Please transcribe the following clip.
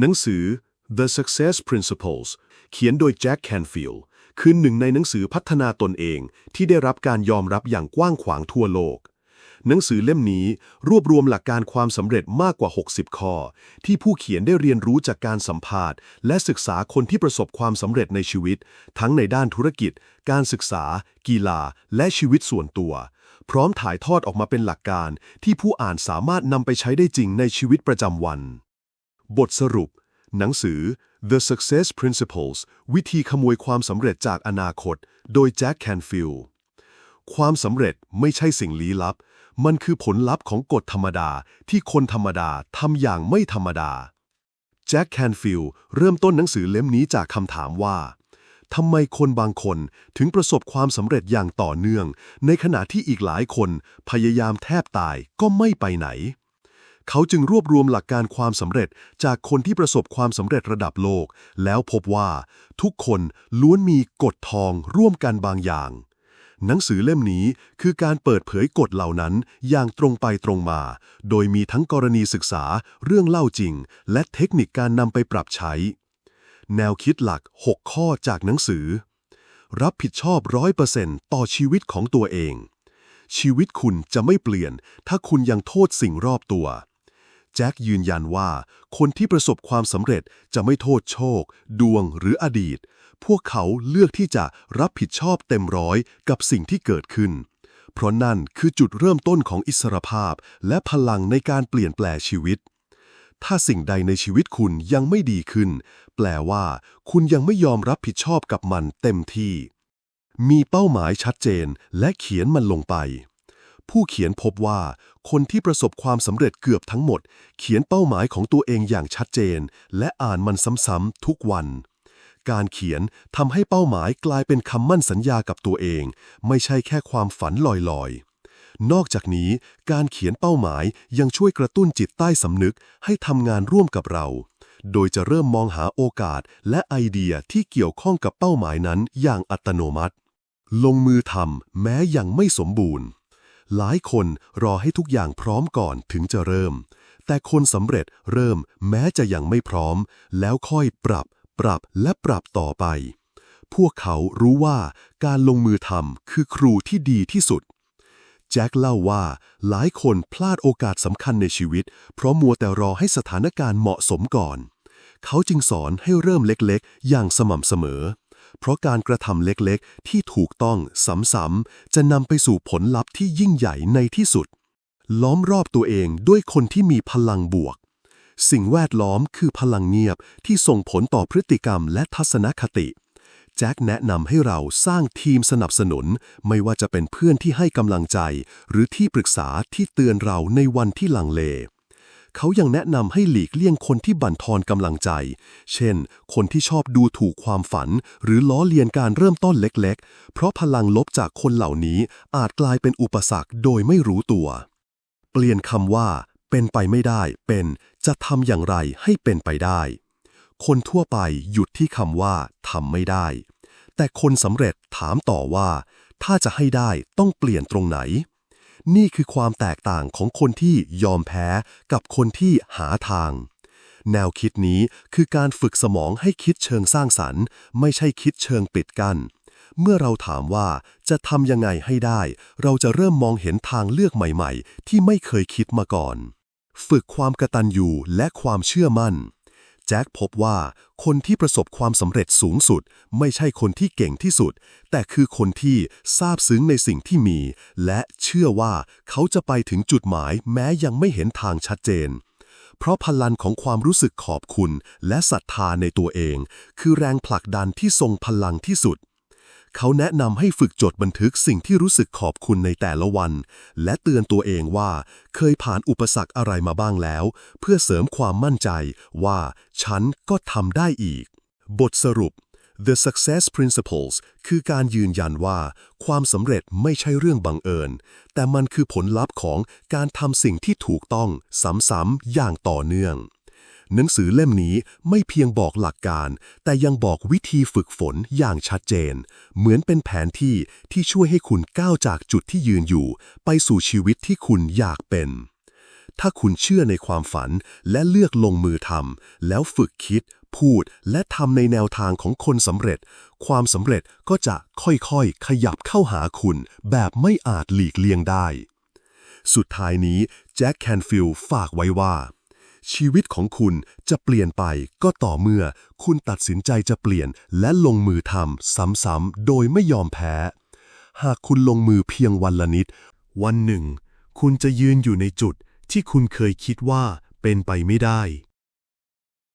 หนังสือ The Success Principles เขียนโดยแจ็คแคนฟิลด์คือหนึ่งในหนังสือพัฒนาตนเองที่ได้รับการยอมรับอย่างกว้างขวางทั่วโลก หนังสือเล่มนี้รวบรวมหลักการความสำเร็จมากกว่า 60 ข้อ ที่ผู้เขียนได้เรียนรู้จากการสัมภาษณ์ และศึกษาคนที่ประสบความสำเร็จในชีวิต ทั้งในด้านธุรกิจ การศึกษา กีฬา และชีวิตส่วนตัว พร้อมถ่ายทอดออกมาเป็นหลักการที่ผู้อ่านสามารถนำไปใช้ได้จริงในชีวิตประจำวัน บทสรุป หนังสือ The Success Principles วิธีขโมยความสำเร็จจากอนาคต โดยแจ็คแคนฟิลด์ความสำเร็จไม่ใช่สิ่งลี้ลับ มันคือผลลัพธ์ของกฎธรรมดาที่คนธรรมดาทำอย่างไม่ธรรมดา แจ็คแคนฟิลด์เริ่มต้นหนังสือเล่มนี้จากคำถามว่าทำไมคนบางคนถึงประสบความสำเร็จอย่างต่อเนื่อง ในขณะที่อีกหลายคนพยายามแทบตายก็ไม่ไปไหน เขาจึงรวบรวมหลักการความสำเร็จจากคนที่ประสบความสำเร็จระดับโลก แล้วพบว่าทุกคนล้วนมีกฎทองร่วมกันบางอย่าง หนังสือเล่มนี้คือการเปิดเผยกฎเหล่านั้นอย่างตรงไปตรงมา โดยมีทั้งกรณีศึกษาเรื่องเล่าจริง และเทคนิคการนำไปปรับใช้ แนวคิดหลัก 6 ข้อจากหนังสือ รับผิดชอบร้อยเปอร์เซ็นต์ต่อชีวิตของตัวเองชีวิตคุณจะไม่เปลี่ยน ถ้าคุณยังโทษสิ่งรอบตัว แจ็คยืนยันว่า คนที่ประสบความสำเร็จจะไม่โทษโชค ดวงหรืออดีต พวกเขาเลือกที่จะรับผิดชอบเต็มร้อยกับสิ่งที่เกิดขึ้น เพราะนั่นคือจุดเริ่มต้นของอิสรภาพ และพลังในการเปลี่ยนแปลงชีวิต ถ้าสิ่งใดในชีวิตคุณยังไม่ดีขึ้น แปลว่า คุณยังไม่ยอมรับผิดชอบกับมันเต็มที่ มีเป้าหมายชัดเจนและเขียนมันลงไป ผู้เขียนพบว่า คนที่ประสบความสำเร็จเกือบทั้งหมด เขียนเป้าหมายของตัวเองอย่างชัดเจน และอ่านมันซ้ำๆทุกวัน การเขียนทำให้เป้าหมายกลายเป็นคำมั่นสัญญากับตัวเอง ไม่ใช่แค่ความฝันลอยๆนอกจากนี้การเขียนเป้าหมายยังช่วยกระตุ้นจิตใต้สำนึกให้ทำงานร่วมกับเรา โดยจะเริ่มมองหาโอกาสและไอเดียที่เกี่ยวข้องกับเป้าหมายนั้นอย่างอัตโนมัติ ลงมือทำแม้ยังไม่สมบูรณ์ หลายคนรอให้ทุกอย่างพร้อมก่อนถึงจะเริ่ม แต่คนสำเร็จเริ่มแม้จะยังไม่พร้อม แล้วค่อยปรับ ปรับและปรับต่อไป พวกเขารู้ว่าการลงมือทำคือครูที่ดีที่สุด แจ็คเล่าว่าหลายคนพลาดโอกาสสำคัญในชีวิต เพราะมัวแต่รอให้สถานการณ์เหมาะสมก่อน เขาจึงสอนให้เริ่มเล็กๆ อย่างสม่ำเสมอ เพราะการกระทำเล็กๆ ที่ถูกต้องซ้ำๆจะนำไปสู่ผลลัพธ์ที่ยิ่งใหญ่ในที่สุด ล้อมรอบตัวเองด้วยคนที่มีพลังบวก สิ่งแวดล้อมคือพลังเงียบที่ส่งผลต่อพฤติกรรมและทัศนคติแจ็คแนะนำให้เราสร้างทีมสนับสนุน ไม่ว่าจะเป็นเพื่อนที่ให้กำลังใจ หรือที่ปรึกษาที่เตือนเราในวันที่ลังเล เขายังแนะนำให้หลีกเลี่ยงคนที่บั่นทอนกำลังใจ เช่น คนที่ชอบดูถูกความฝัน หรือล้อเลียนการเริ่มต้นเล็กๆ เพราะพลังลบจากคนเหล่านี้อาจกลายเป็นอุปสรรคโดยไม่รู้ตัว เปลี่ยนคำว่า เป็นไปไม่ได้ เป็น จะทำอย่างไรให้เป็นไปได้ คนทั่วไปหยุดที่คำว่าทำไม่ได้ แต่คนสำเร็จถามต่อว่า ถ้าจะให้ได้ต้องเปลี่ยนตรงไหน นี่คือความแตกต่างของคนที่ยอมแพ้กับคนที่หาทาง แนวคิดนี้คือการฝึกสมองให้คิดเชิงสร้างสรรค์ ไม่ใช่คิดเชิงปิดกัน้นเมื่อเราถามว่าจะทำยังไงให้ได้ เราจะเริ่มมองเห็นทางเลือกใหม่ ๆ ที่ไม่เคยคิดมาก่อน ฝึกความกระตัญญูและความเชื่อมั่น จ็คพบว่าคนที่ประสบความสำเร็จสูงสุด ไม่ใช่คนที่เก่งที่สุด แต่คือคนที่ซาบซึ้งในสิ่งที่มี และเชื่อว่าเขาจะไปถึงจุดหมายแม้ยังไม่เห็นทางชัดเจน เพราะพลังของความรู้สึกขอบคุณและศรัทธาในตัวเอง คือแรงผลักดันที่ทรงพลังที่สุด เขาแนะนำให้ฝึกจดบันทึกสิ่งที่รู้สึกขอบคุณในแต่ละวัน และเตือนตัวเองว่า เคยผ่านอุปสรรคอะไรมาบ้างแล้ว เพื่อเสริมความมั่นใจว่า ฉันก็ทำได้อีก บทสรุป The Success Principles คือการยืนยันว่า ความสำเร็จไม่ใช่เรื่องบังเอิญ แต่มันคือผลลัพธ์ของการทำสิ่งที่ถูกต้องซ้ำๆอย่างต่อเนื่อง หนังสือเล่มนี้ไม่เพียงบอกหลักการ แต่ยังบอกวิธีฝึกฝนอย่างชัดเจน เหมือนเป็นแผนที่ที่ช่วยให้คุณก้าวจากจุดที่ยืนอยู่ ไปสู่ชีวิตที่คุณอยากเป็น ถ้าคุณเชื่อในความฝันและเลือกลงมือทำแล้วฝึกคิด พูดและทำในแนวทางของคนสำเร็จ ความสำเร็จก็จะค่อยๆ ขยับเข้าหาคุณ แบบไม่อาจหลีกเลี่ยงได้ สุดท้ายนี้แจ็คแคนฟิลด์ฝากไว้ว่า ชีวิตของคุณจะเปลี่ยนไปก็ต่อเมื่อ คุณตัดสินใจจะเปลี่ยนและลงมือทำซ้ำๆโดยไม่ยอมแพ้ หากคุณลงมือเพียงวันละนิด วันหนึ่ง คุณจะยืนอยู่ในจุดที่คุณเคยคิดว่าเป็นไปไม่ได้